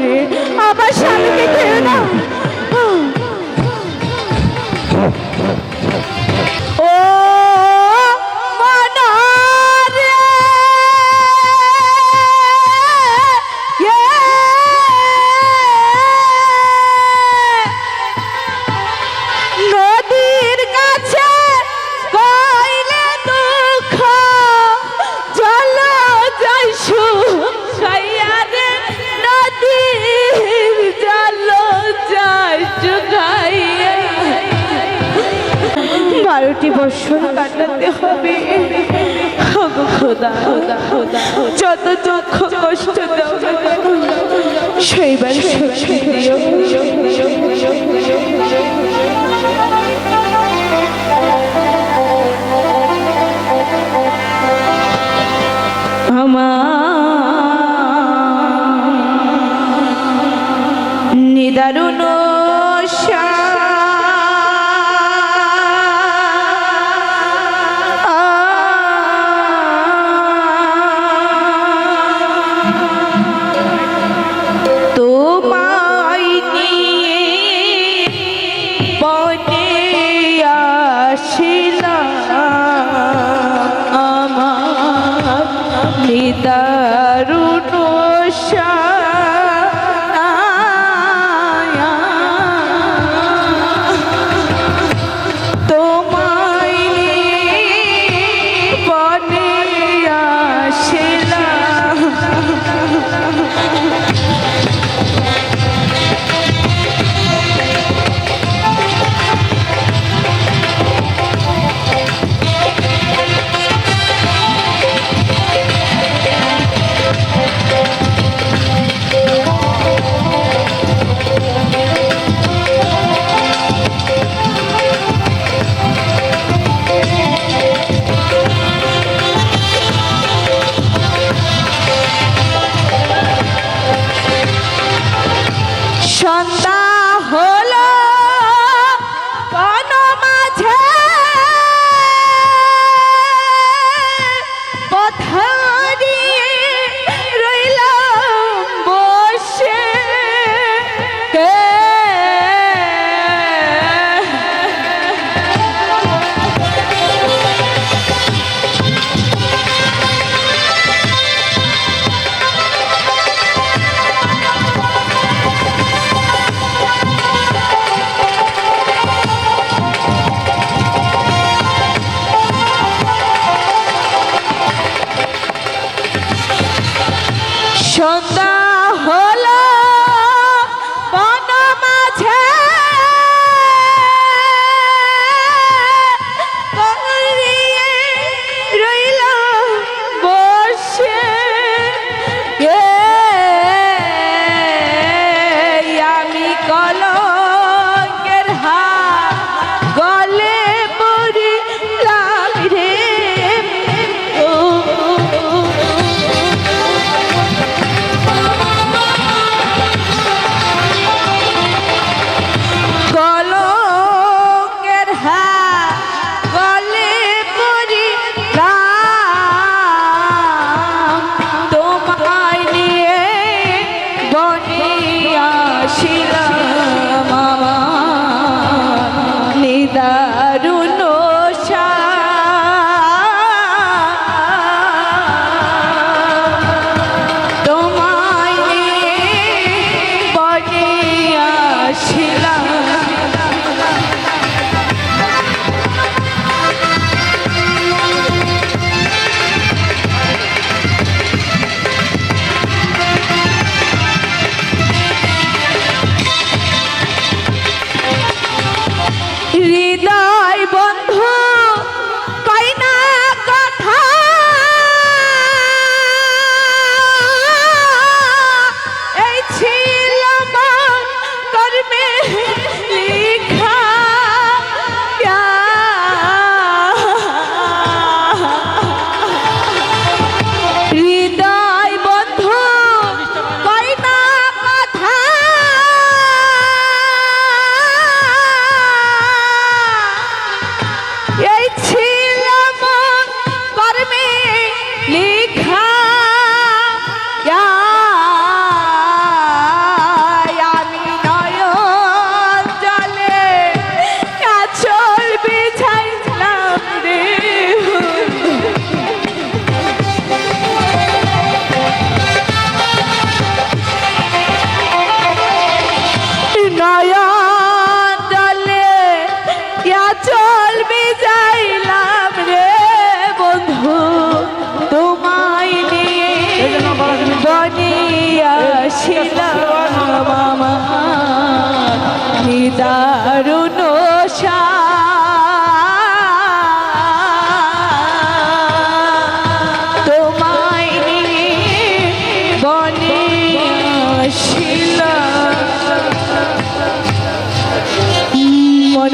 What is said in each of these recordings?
করে। আবার স্বামীকে খেয়ে না বারোটি বছর কাটাতে হবে। যত দুঃখ কষ্ট সেইবার আমার নিদারুণ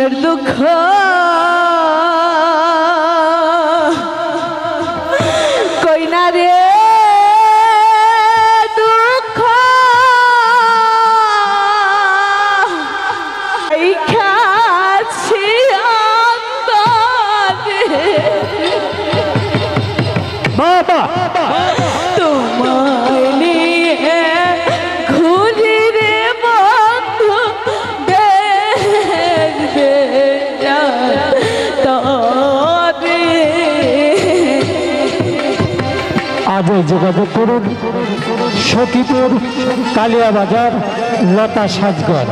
আমার দুঃখ নম্বরে যোগাযোগ করুন। সতীপুর কালিয়াবাজার লতা সাজগড়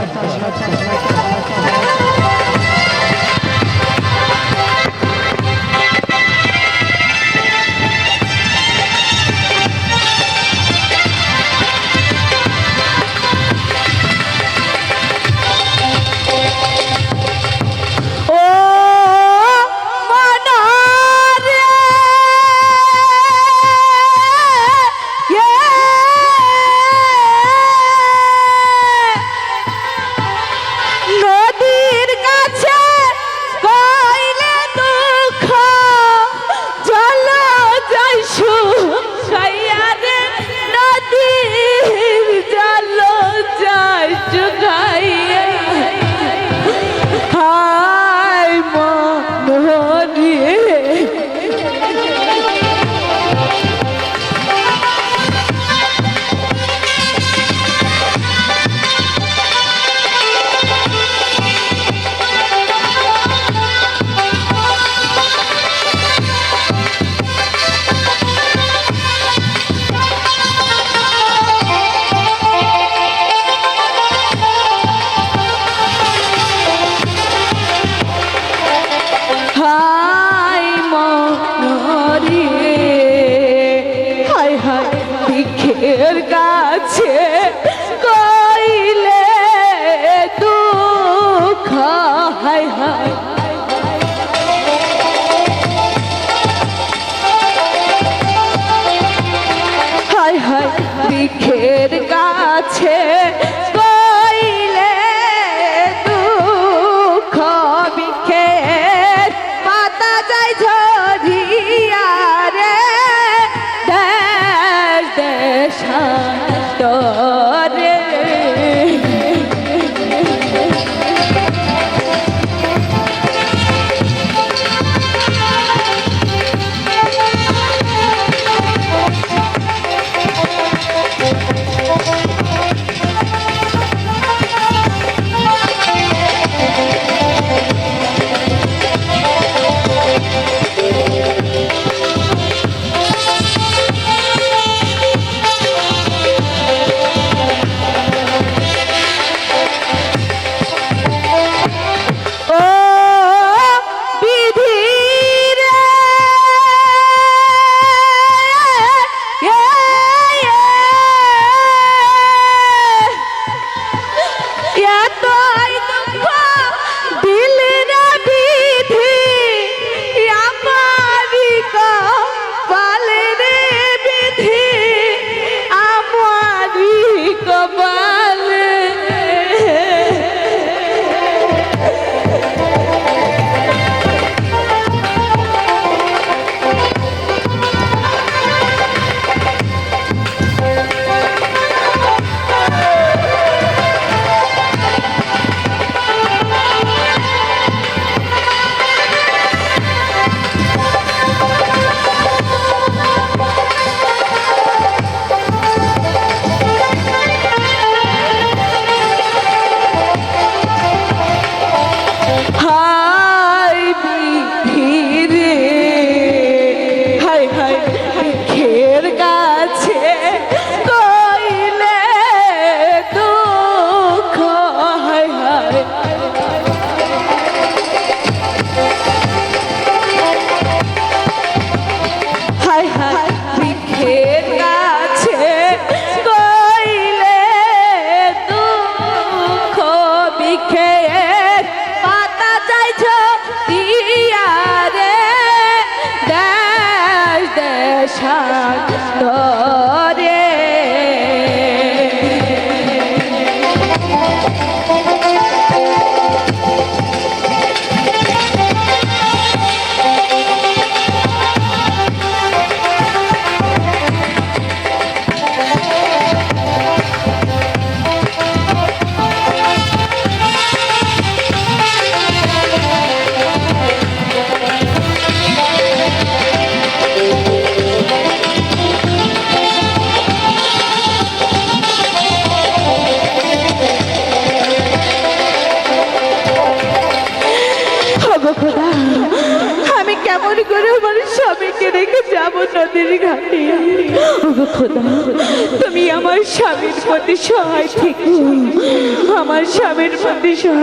Hi.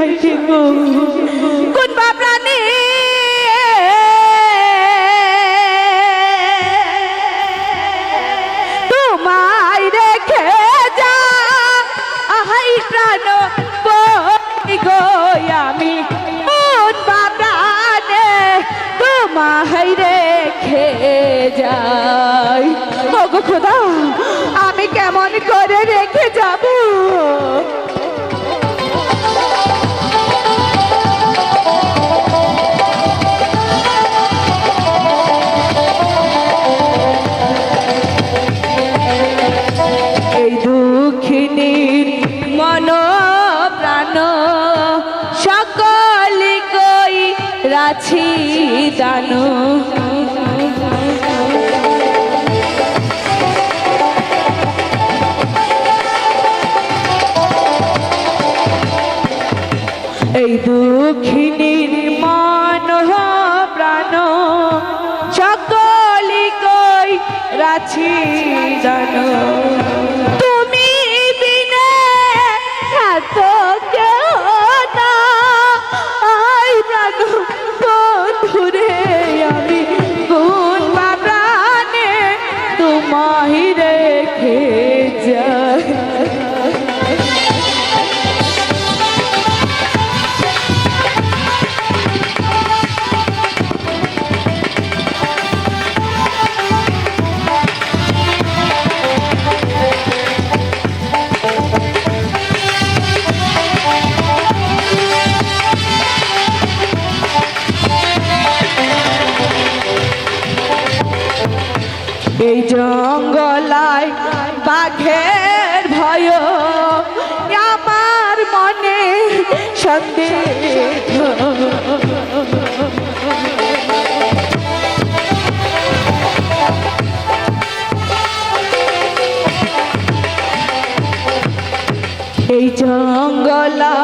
যাইতে গো। কোন বাবরানি তোমায় রেখে যা। আহাই প্রাণ বই গো আমি। কোন বাবরানে তোমায় রেখে যাই? ও গো খোদা, আমি কেমন করে রেখে যাব? সকলে কই রাছি জানো এই দুঃখিনীর মানহ প্রাণ সকলি কই রাছি জানো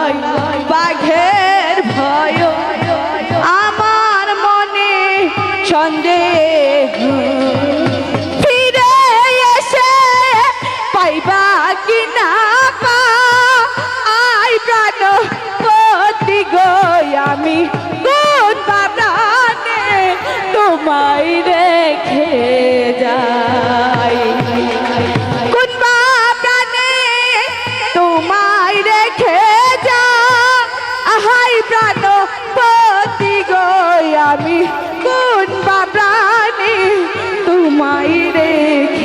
Lay, lay. আমি কোন বাপ্রাণে তোমায় রেখে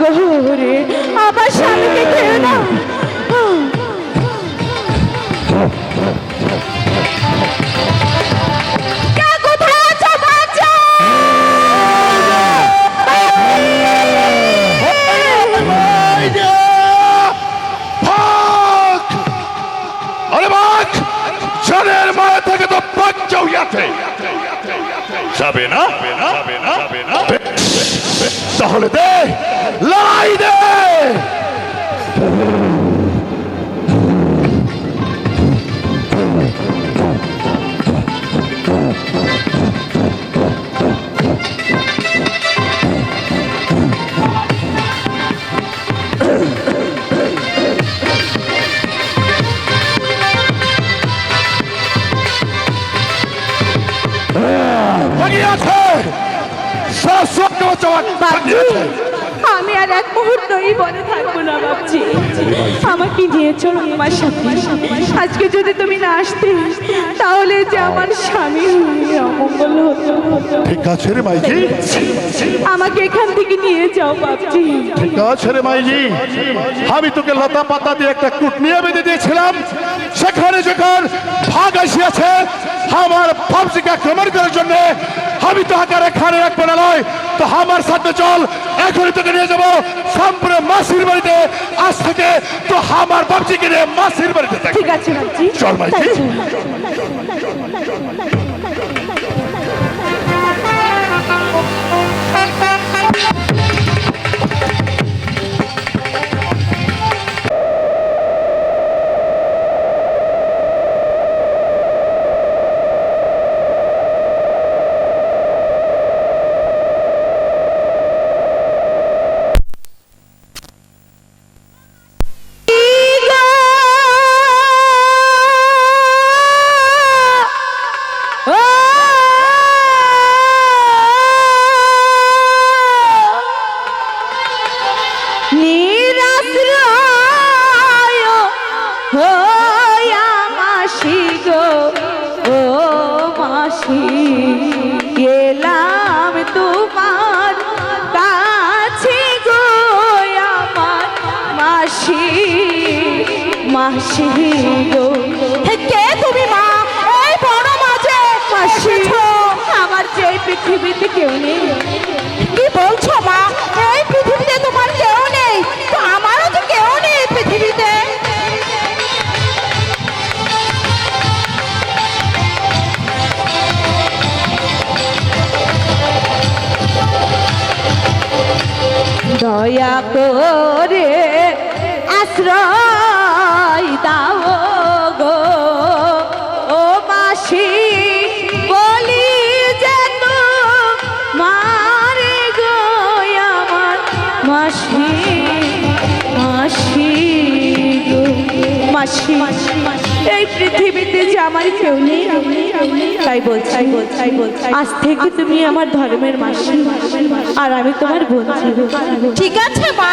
গৌরে আমার স্বামীকে খেয়ে না Sabena, Sabena, Sabena, Sabena. তাহলে দে লড়াই দে। আসতে তাহলে যে আমার স্বামী অমঙ্গল হতো ঠিক আছে রে মাইজি। আমাকে এখান থেকে নিয়ে যাও বাবজি ঠিক আছে রে মাইজি। আমি তোকে লতা পাতা দিয়ে একটা কুটনিয়া বেঁধে দিয়েছিলাম। সেখানে যখন ভাগ আসিয়াছে আমার ভাবজিকে আক্রমণ করার জন্য আমি তো আকার এখানে রাখব না নয়। তো আমার সাথে চল এখনই তোকে নিয়ে যাব। সম্পূর্ণ মাসির বাড়িতে। আজ থেকে তো আমার ভাবজিকে নিয়ে মাসির বাড়িতে ঠিক আছে চল মাইজি। 慢点，慢点，慢点，慢点，慢点。কেউ নেই। কি বলছো মা? এই পৃথিবীতে তোমার কেউ নেই। তো আমারও তো কেউ নেই পৃথিবীতে। দয়া করে আমার কেউ নেই তাই বলছি। আজ থেকে তুমি আমার ধর্মের মাসি। আর আমি তোমার বন্ধু। ঠিক আছে মা।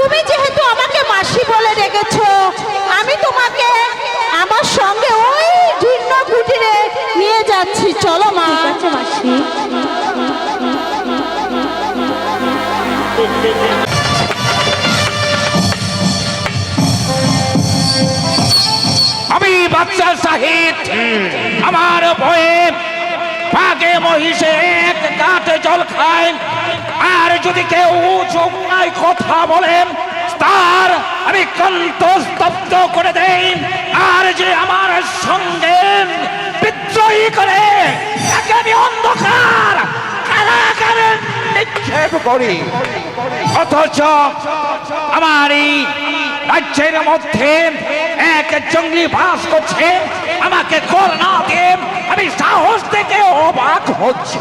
তুমি যেহেতু আমার ভয়ে পাগে মহিষে এক কাটে জল খায়। আর যদি কেউ চোখ নাই কথা বলেন তার আমি কন্তস্তব্ধ করে দেই। আর যে আমার সঙ্গে বিদ্রোহী করে, তাকে আমি অন্ধকার নিক্ষেপ করি। অথচ আমার এই রাজ্যের মধ্যে এক জঙ্গলি বাস করছে। আমাকে কর না আমি সাহস থেকে অবাক হচ্ছি।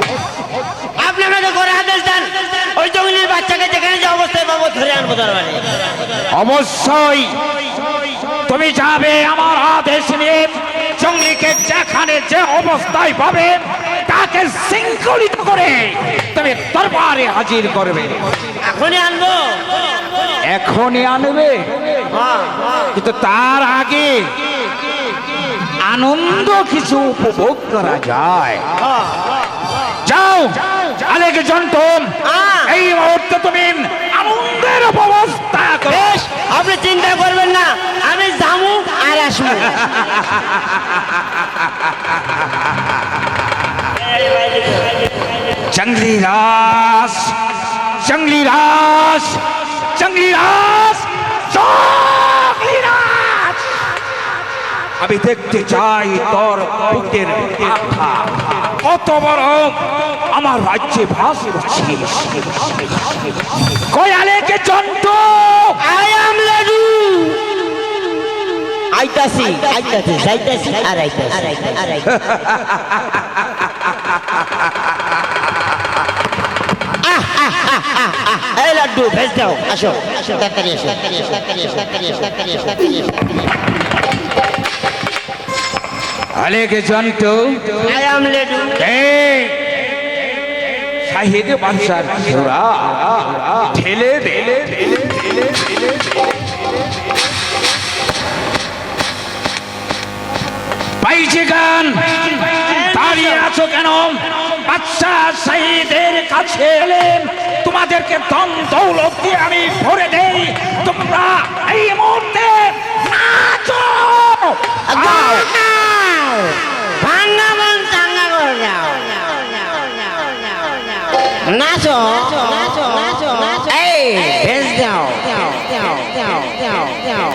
আপনি আমাকে করে আদেশ দেন ওই জঙ্গলির বাচ্চাকে যেখানে যে অবস্থায় পাবো ধরে আনব দরবারে। অবশ্যই তুমি যাবে আমার আদেশ নিয়ে জঙ্গলিকে যেখানে যে অবস্থায় পাবে তাকে শৃঙ্খলিত করে তুমি দরবারে হাজির করবে। এখনই আনব। এখনই আনবে। কিন্তু তার আগে আনন্দ কিছু উপভোগ করা যায়। যাও আলেক জন্টন হ্যাঁ। এই মুহূর্তে তুমি আনন্দের করো। বেশ আপনি চিন্তা করবেন না আমি যাব আর আসব। জঙ্গলি রাস জঙ্গলি রাস জঙ্গলি রাস জঙ্গলি রাস আমি দেখতে চাই তোর বুকের পাঠা কত বড় আমার রাজ্যে ভাস করছিস কয়ালেকে জন্তু আই এম রেডি আইতাছি আইতাছি যাইতাছি আর আইতাছি আর আইতাছি আর আইতাছি। এই লাড্ডু, ভেজ দাও আসো আসো। তাড়াতাড়ি আসো তাড়াতাড়ি আসো তাড়াতাড়ি আসো তাড়াতাড়ি আসো তাড়াতাড়ি আসো। আলেকে জন্তু আই এম রেডি এই শাহিদ বাদশার ঘোড়া ঠেলে দে। পাইছে গান দাঁড়িয়ে আছো কেন? বাচ্চা শাহিদের কাছে এলেন তোমাদেরকে দম দৌলত দিয়ে আমি ভরে দেই। তোমরা এই আও। ভাঙ্গা মন চাঙ্গা করে যাও নাচো নাচো নাচো এই ভেজ দাও দাও দাও দাও দাও দাও